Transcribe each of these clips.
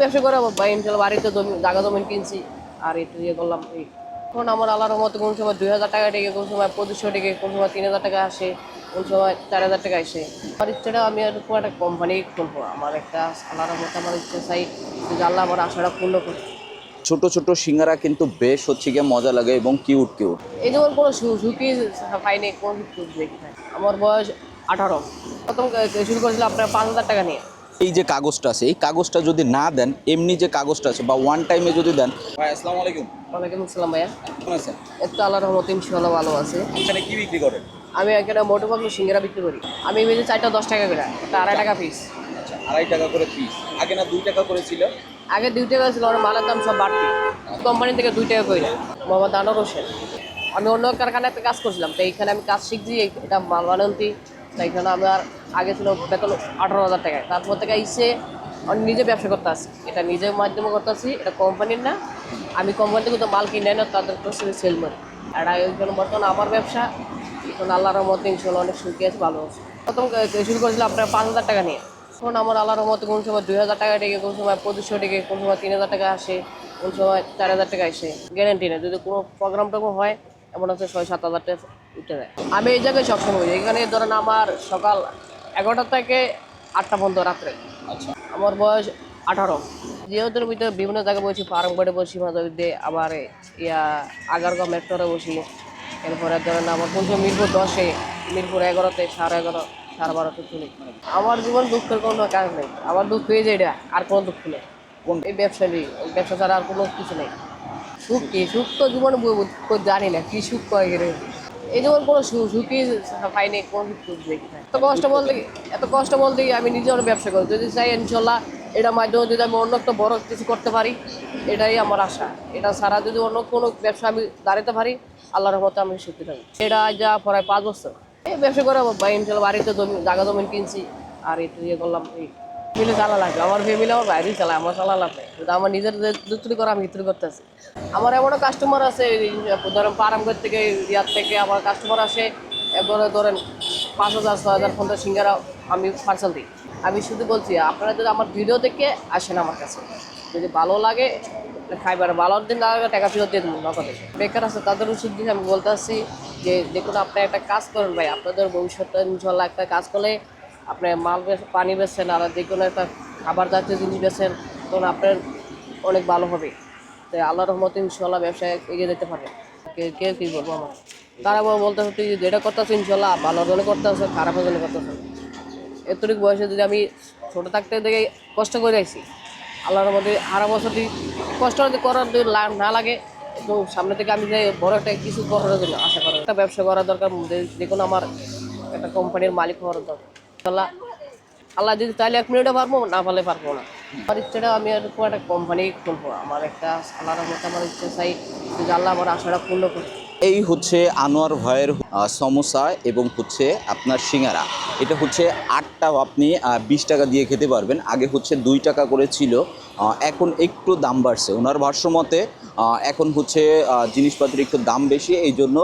ব্যবসা করে ভাই ইনশাল্লাহ বাড়িতে জায়গা জমিন কিনছি। আর একটু ইয়ে করলাম এই এখন আমার আল্লাহর মতো কোন সময় দুই হাজার টাকা টেকে কোন সময় পঁচিশশো টেকে কোন সময় তিন হাজার টাকা আসে কোন সময় চার হাজার টাকা আসে। আমার ইচ্ছাটা আমি এরকম একটা কোম্পানি খুলবো আমার একটা আল্লাহর মতো আমার ইচ্ছা চাই যে আল্লাহ আমার আশাটা পূর্ণ করে ছোট ছোট সিঙ্গারা কিন্তু বেশ হচ্ছে গিয়ে মজা লাগে এবং কিউট কিউট এই যেমন কোনো ঝুঁকি পাইনি কোনো দেখি আমার বয়স আঠারো। প্রথম শুরু করেছিলাম আপনার পাঁচ হাজার টাকা নিয়ে। এই যে কাগজটা আছে এই কাগজটা যদি না দেন এমনি যে কাগজটা আছে বা ওয়ান টাইমে যদি দেন ভাই আসসালামু আলাইকুম। ওয়ালাইকুম আসসালাম ভাইয়া। কেমন আছেন? একটু আল্লাহ রহমত ইনশাল্লাহ ভালো আছে। এখানে কি বিক্রি করেন? আমি এখানে মোটো সিঙ্গারা বিক্রি করি। আমি ভেজে চারটা দশ টাকা করে একটা আড়াই টাকা পিস আচ্ছা আড়াই টাকা করে পিস আগে না দুই টাকা করে ছিল? আগে দুই টাকা ছিল আমার মালের দাম সব বাড়তি। কোম্পানি থেকে দুই টাকা করে মোহাম্মদ আনোয়ার হোসেন। আমি অন্য কারখানাতে কাজ করছিলাম তো এইখানে আমি কাজ শিখছি এটা মাল বানান্তি। তো এখানে আমার আগে ছিল বেতন আঠারো হাজার টাকায়। তারপর থেকে এসে আমি নিজে ব্যবসা করতে আসি এটা নিজের মাধ্যমে করতে আসি এটা কোম্পানির না। আমি কোম্পানি থেকে তো মাল কিনে না তাদের কাছে সেল করি আর এখন বর্তমানে আমার ব্যবসা এখন আল্লাহর মধ্যে ইনশাল্লাহ অনেক সুখী আছে, ভালো আছে। প্রথম শুরু করেছিলাম আপনার পাঁচ হাজার টাকা নিয়ে। এখন আমার আল্লাহর মতো কোন সময় দুই হাজার টাকা টেকে কোন সময় পঁচিশশো টেকে কোন সময় তিন হাজার টাকা আসে, কোন সময় চার হাজার টাকা আসে। গ্যারেন্টি নেই। যদি কোনো প্রোগ্রাম টোগ্রাম হয় এমন হচ্ছে ছয় সাত হাজার টাকা উঠে দেয় আমি এই জায়গায় সবসময়। এখানে ধরেন আমার সকাল এগারোটা থেকে আটটা পর্যন্ত রাত্রে। আচ্ছা। আমার বয়স আঠারো। যেহেতু ভিতরে বিভিন্ন জায়গায় বসি ফার্মগড়ে বসি মাঝে মধ্যে আবার ইয়া আগারগাঁও মেট্রোরে বসি। এরপরে ধরেন আমার সময় মিরপুর দশে মিরপুর এগারোতে সাড়ে এগারো সাড়ে বারোতে চলি। আমার জীবন দুঃখের কোনো কাজ নেই। আমার দুঃখ যায় এটা আর কোনো দুঃখ নেই। এই ব্যবসা নেই। ব্যবসা ছাড়া আর কোনো কিছু নেই। সুখ কি? সুখ তো জীবনে জানি না, কি সুখ করে গেলে এই যেমন কোনো সুখই পাইনি কোনো কিছু দেখি না এত কষ্ট বলতে এত কষ্ট বলতে আমি নিজে অনেক ব্যবসা করি। যদি চাই ইনশাল্লাহ, এটার মাধ্যমে যদি আমি অন্য একটা বড় কিছু করতে পারি, এটাই আমার আশা। এটা ছাড়া যদি অন্য কোনো ব্যবসা আমি দাঁড়াতে পারি, আল্লাহর মতো আমি সুখী থাকি এটা যা প্রায় পাঁচ বছর। এই ব্যবসা করে ইনশাল্লাহ বাড়িতে জমি জায়গা জমি কিনছি, আর একটু ইয়ে করলাম, এই ফ্যামিলি চালা লাগবে। আমার ফ্যামিলি আমার বাইরেই চালায় আমার চালা লাগবে। কিন্তু আমার নিজের যে করে, আমি ভিতরে করতেছি। আমার এমনও কাস্টমার আছে ধরেন পারামগড় থেকে, ইয়ার থেকে আমার কাস্টমার আসে এবারে ধরেন পাঁচ হাজার, ছয় হাজার পঞ্চাশ সিঙ্গারা আমি পার্সেল দিই। আমি শুধু বলছি, আপনারা যদি আমার ভিডিও দেখে আসেন আমার কাছে। যদি ভালো লাগে, খাইবার, ভালো দিন লাগে, টাকা ফেরত দিয়ে দেবো নগদে। বেকার আছে, তাদের উচিত দিয়ে আমি বলতে আসছি যে, দেখুন আপনি একটা কাজ করেন ভাই, আপনাদের ভবিষ্যতে ইনশাল্লাহ একটা কাজ করলে আপনি মাল পানি বেচছেন আর যে কোনো একটা খাবার জাতীয় জিনিস বেছেন তখন আপনার অনেক ভালো হবে। তো আল্লাহ রহমত ইনশাল্লাহ ব্যবসায় এগিয়ে যেতে পারে কে কে বলব আমার? তারা বলতে হচ্ছে যে যেটা করতেছে ইনশাল্লাহ ভালো জন্য করতে হবে খারাপ জন্য করতে হবে এতটুকু বয়সে যদি আমি ছোটো থাকতে দেখে কষ্ট করে আইছি, আল্লাহর মধ্যে আরও বছর যদি কষ্ট যদি করার যদি না লাগে একটু সামনে থেকে আমি যে বড় একটা কিছু করার জন্য আশা করি একটা ব্যবসা করা দরকার, যে কোনো আমার একটা কোম্পানির মালিক হওয়ার দরকার। আল্লাহ আল্লাহ যদি তাহলে এক মিনিটে পারব, না পারলে পারব না। আমার ইচ্ছাটা আমি এরকম একটা কোম্পানি খুলবো। আমার একটা আল্লাহর মতো আমার ইচ্ছা চাই যে আল্লাহ আমার আশাটা পূর্ণ করে। এই হচ্ছে আনোয়ার ভয়ের সমোসা এবং হচ্ছে আপনার সিঙ্গারা। এটা হচ্ছে আটটা আপনি বিশ টাকা দিয়ে খেতে পারবেন। আগে হচ্ছে দুই টাকা করে ছিল এখন একটু দাম বাড়ছে। ওনার ভাষ্যমতে এখন হচ্ছে জিনিসপত্রের একটু দাম বেশি এই জন্য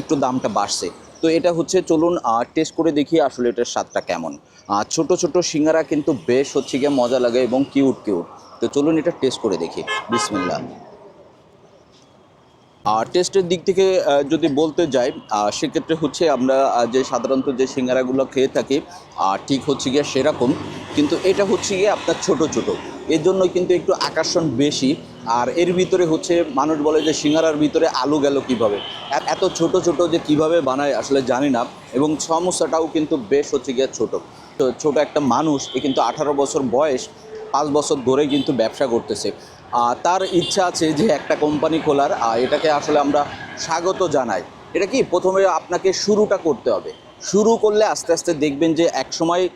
একটু দামটা বাড়ছে। তো এটা হচ্ছে, চলুন টেস্ট করে দেখি আসলে এটার স্বাদটা কেমন। আর ছোট ছোট সিঙ্গারা কিন্তু বেশ হচ্ছে গিয়ে মজা লাগে এবং কিউট কিউট তো চলুন এটা টেস্ট করে দেখি। বিসমিল্লা আর টেস্টের দিক থেকে যদি বলতে যাই সেক্ষেত্রে হচ্ছে আমরা যে সাধারণত যে সিঙ্গারাগুলো খেয়ে থাকি ঠিক হচ্ছে গিয়ে সেরকম, কিন্তু এটা হচ্ছে গিয়ে আপনার ছোট ছোট। এর জন্য কিন্তু একটু আকর্ষণ বেশি। আর এর ভিতরে হচ্ছে, মানুষ বলে যে সিঙ্গারার ভিতরে আলু গেল কীভাবে? এত ছোট ছোট যে কীভাবে বানায় আসলে জানি না, এবং সমস্যাটাও কিন্তু বেশ হচ্ছে গিয়ে ছোট। ছোট একটা মানুষ, এ কিন্তু আঠারো বছর বয়স, পাঁচ বছর ধরে কিন্তু ব্যবসা করতেছে। তার ইচ্ছা আছে যে একটা কোম্পানি খোলার এটাকে আসলে আমরা স্বাগত জানাই। এটা কি? প্রথমে আপনাকে শুরুটা করতে হবে। শুরু করলে আস্তে আস্তে দেখবেন যে একসময়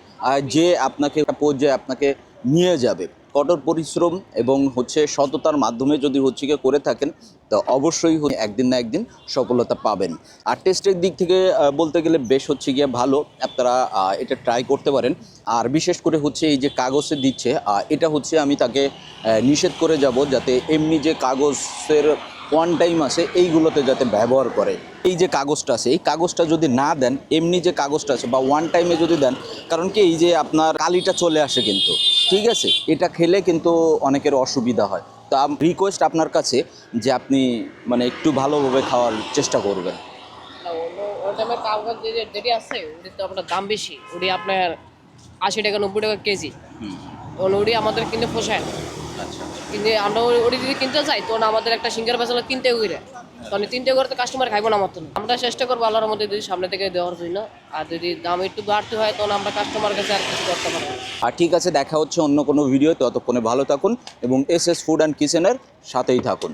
যে আপনাকে পর্যায়ে আপনাকে নিয়ে যাবে। কঠোর পরিশ্রম এবং হচ্ছে সততার মাধ্যমে যদি হচ্ছে গিয়ে করে থাকেন, তো অবশ্যই একদিন না একদিন সফলতা পাবেন। আর টেস্টের দিক থেকে বলতে গেলে বেশ হচ্ছে গিয়ে ভালো। আপনারা এটা ট্রাই করতে পারেন। আর বিশেষ করে হচ্ছে এই যে কাগজে দিচ্ছে এটা হচ্ছে আমি তাকে নিষেধ করে যাব যাতে এমনি যে কাগজের ওয়ান টাইম আছে এইগুলোতে যাতে ব্যবহার করে। এই যে কাগজটা আছে এই কাগজটা যদি না দেন এমনি যে কাগজটা আছে বা ওয়ান টাইমে যদি দেন কারণ কি এই যে আপনার কালিটা চলে আসে কিন্তু ঠিক আছে? এটা খেলে কিন্তু অনেকের অসুবিধা হয়। তো রিকোয়েস্ট আপনার কাছে যে আপনি মানে একটু ভালোভাবে খাওয়ার চেষ্টা করবেন। যেটি আছে ওটি তো আপনার দাম বেশি। ওটি আপনার আশি টাকা নব্বই টাকা কেজি। ওটি আমাদের কিন্তু পোষায় না। কিন্তু আমরা ওটি যদি কিনতে চাই তখন আমাদের একটা সিঙ্গার বেচালো তিনটে করে তখন তিনটে করে তো কাস্টমার খাইবো না আমার আমরা চেষ্টা করব আল্লাহর মধ্যে যদি সামনে থেকে দেওয়ার জন্য। আর যদি দাম একটু বাড়তে হয় তখন আমরা কাস্টমার কাছে আর কিছু করতে পারব আর ঠিক আছে দেখা হচ্ছে অন্য কোনো ভিডিও ততক্ষণে ভালো থাকুন এবং এস এস ফুড অ্যান্ড কিচেনের সাথেই থাকুন।